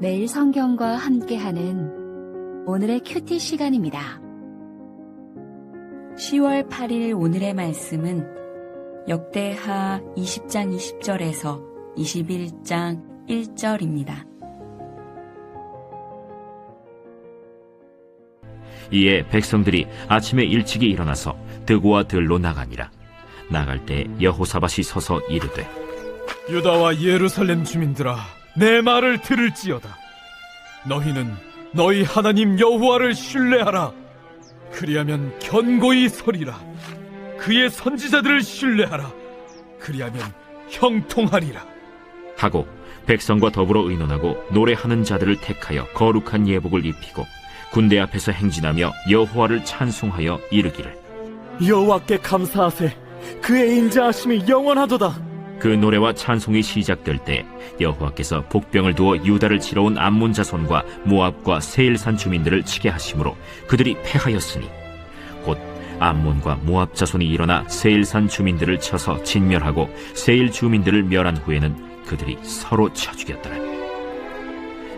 매일 성경과 함께하는 오늘의 큐티 시간입니다. 10월 8일 오늘의 말씀은 역대하 20장 20절에서 21장 1절입니다. 이에 백성들이 아침에 일찍이 일어나서 드고와 들로 나가니라. 나갈 때 여호사밧이 서서 이르되 유다와 예루살렘 주민들아, 내 말을 들을지어다. 너희는 너희 하나님 여호와를 신뢰하라. 그리하면 견고히 서리라. 그의 선지자들을 신뢰하라. 그리하면 형통하리라. 하고 백성과 더불어 의논하고 노래하는 자들을 택하여 거룩한 예복을 입히고 군대 앞에서 행진하며 여호와를 찬송하여 이르기를 여호와께 감사하세 그의 인자하심이 영원하도다 그 노래와 찬송이 시작될 때 여호와께서 복병을 두어 유다를 치러 온 암몬 자손과 모압과 세일산 주민들을 치게 하심으로 그들이 패하였으니 곧 암몬과 모압 자손이 일어나 세일산 주민들을 쳐서 진멸하고 세일 주민들을 멸한 후에는 그들이 서로 쳐 죽였더라.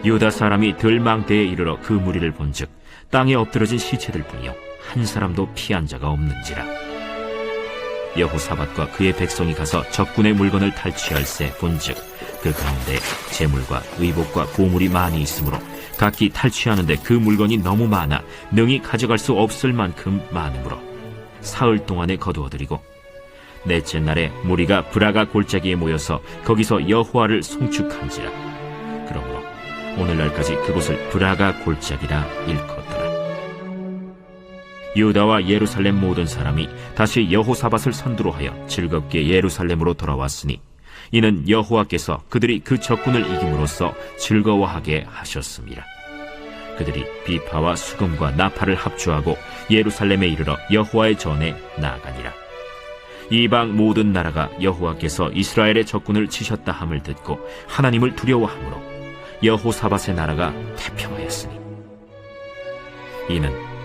유다 사람이 들망대에 이르러 그 무리를 본즉 땅에 엎드러진 시체들 뿐이요. 한 사람도 피한 자가 없는지라 여호사밧과 그의 백성이 가서 적군의 물건을 탈취할세 본즉 그 가운데 재물과 의복과 보물이 많이 있으므로 각기 탈취하는데 그 물건이 너무 많아 능히 가져갈 수 없을 만큼 많으므로 사흘 동안에 거두어들이고 넷째 날에 무리가 브라가 골짜기에 모여서 거기서 여호와를 송축한지라. 그러므로 오늘날까지 그곳을 브라가 골짜기라 일컫더라 유다와 예루살렘 모든 사람이 다시 여호사밧을 선두로 하여 즐겁게 예루살렘으로 돌아왔으니 이는 여호와께서 그들이 그 적군을 이김으로써 즐거워하게 하셨습니다. 그들이 비파와 수금과 나팔을 합주하고 예루살렘에 이르러 여호와의 전에 나아가니라. 이방 모든 나라가 여호와께서 이스라엘의 적군을 치셨다 함을 듣고 하나님을 두려워하므로 여호사밧의 나라가 태평하였으니 이는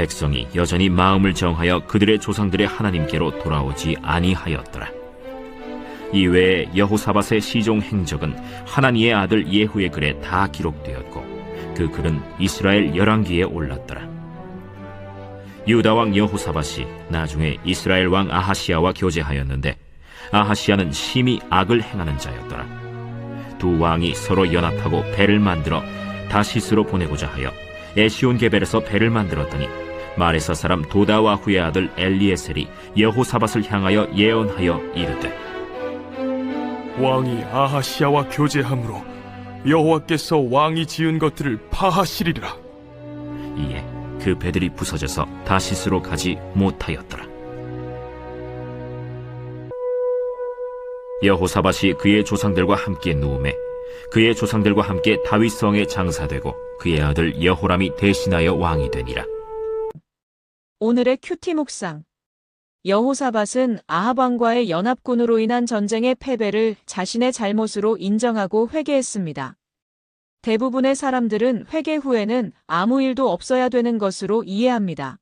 백성이 여전히 마음을 정하여 그들의 조상들의 하나님께로 돌아오지 아니하였더라. 이외에 여호사밧의 시종 행적은 하나니의 아들 예후의 글에 다 기록되었고 그 글은 이스라엘 열왕기에 올랐더라. 유다 왕 여호사밧이 나중에 이스라엘 왕 아하시아와 교제하였는데 아하시아는 심히 악을 행하는 자였더라. 두 왕이 서로 연합하고 배를 만들어 다시스로 보내고자 하여 에시온 게벨에서 배를 만들었더니 마레사 사람 도다와후의 아들 엘리에셀이 여호사밧을 향하여 예언하여 이르되 왕이 아하시아와 교제함으로 여호와께서 왕이 지은 것들을 파하시리라. 이에 그 배들이 부서져서 다시스로 가지 못하였더라. 여호사밧이 그의 조상들과 함께 누움에 그의 조상들과 함께 다윗성에 장사되고 그의 아들 여호람이 대신하여 왕이 되니라. 오늘의 큐티 묵상. 여호사밧은 아합 왕과의 연합군으로 인한 전쟁의 패배를 자신의 잘못으로 인정하고 회개했습니다. 대부분의 사람들은 회개 후에는 아무 일도 없어야 되는 것으로 이해합니다.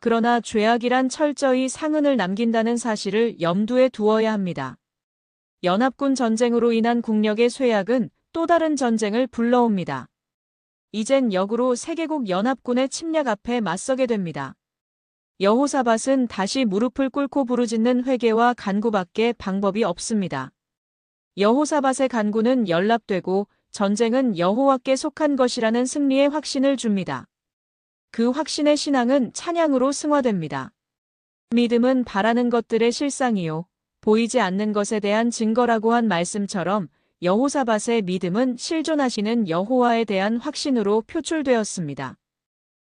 그러나 죄악이란 철저히 상흔을 남긴다는 사실을 염두에 두어야 합니다. 연합군 전쟁으로 인한 국력의 쇠약은 또 다른 전쟁을 불러옵니다. 이젠 역으로 세계국 연합군의 침략 앞에 맞서게 됩니다. 여호사밧은 다시 무릎을 꿇고 부르짖는 회개와 간구밖에 방법이 없습니다. 여호사밧의 간구는 연락되고 전쟁은 여호와께 속한 것이라는 승리의 확신을 줍니다. 그 확신의 신앙은 찬양으로 승화됩니다. 믿음은 바라는 것들의 실상이요. 보이지 않는 것에 대한 증거라고 한 말씀처럼 여호사밧의 믿음은 실존하시는 여호와에 대한 확신으로 표출되었습니다.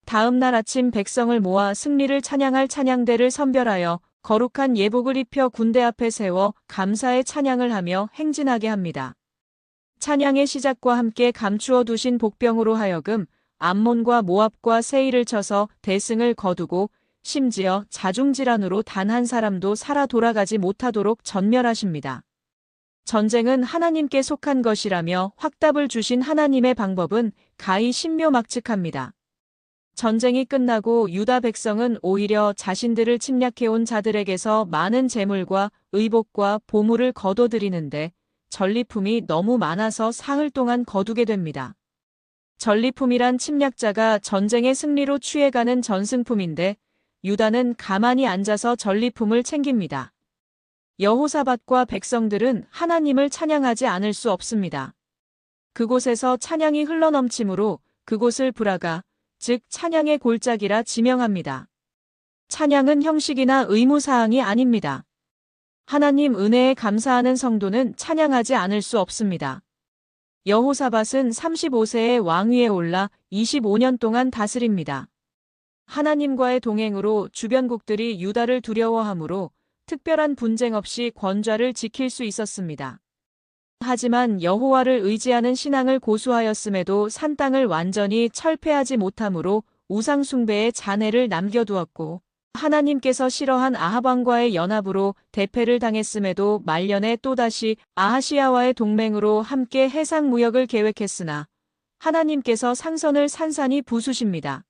다음 날 아침 백성을 모아 승리를 찬양할 찬양대를 선별하여 거룩한 예복을 입혀 군대 앞에 세워 감사의 찬양을 하며 행진하게 합니다. 찬양의 시작과 함께 감추어 두신 복병으로 하여금 암몬과 모압과 세일을 쳐서 대승을 거두고 심지어 자중질환으로 단 한 사람도 살아 돌아가지 못하도록 전멸하십니다. 전쟁은 하나님께 속한 것이라며 확답을 주신 하나님의 방법은 가히 신묘막측합니다. 전쟁이 끝나고 유다 백성은 오히려 자신들을 침략해온 자들에게서 많은 재물과 의복과 보물을 거둬들이는데 전리품이 너무 많아서 사흘 동안 거두게 됩니다. 전리품이란 침략자가 전쟁의 승리로 취해가는 전승품인데 유다는 가만히 앉아서 전리품을 챙깁니다. 여호사밧과 백성들은 하나님을 찬양하지 않을 수 없습니다. 그곳에서 찬양이 흘러넘치므로 그곳을 브라가, 즉 찬양의 골짜기라 지명합니다. 찬양은 형식이나 의무사항이 아닙니다. 하나님 은혜에 감사하는 성도는 찬양하지 않을 수 없습니다. 여호사밧은 35세의 왕위에 올라 25년 동안 다스립니다. 하나님과의 동행으로 주변국들이 유다를 두려워하므로 특별한 분쟁 없이 권좌를 지킬 수 있었습니다. 하지만 여호와를 의지하는 신앙을 고수하였음에도 산 땅을 완전히 철폐하지 못하므로 우상 숭배의 잔해를 남겨두었고 하나님께서 싫어한 아하방과의 연합으로 대패를 당했음에도 말년에 또다시 아하시아와의 동맹으로 함께 해상 무역을 계획했으나 하나님께서 상선을 산산히 부수십니다.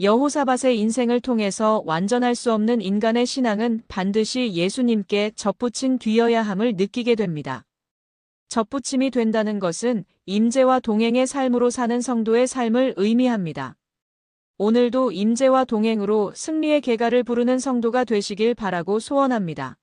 여호사밧의 인생을 통해서 완전할 수 없는 인간의 신앙은 반드시 예수님께 접붙인 뒤여야 함을 느끼게 됩니다. 접붙임이 된다는 것은 임재와 동행의 삶으로 사는 성도의 삶을 의미합니다. 오늘도 임재와 동행으로 승리의 개가를 부르는 성도가 되시길 바라고 소원합니다.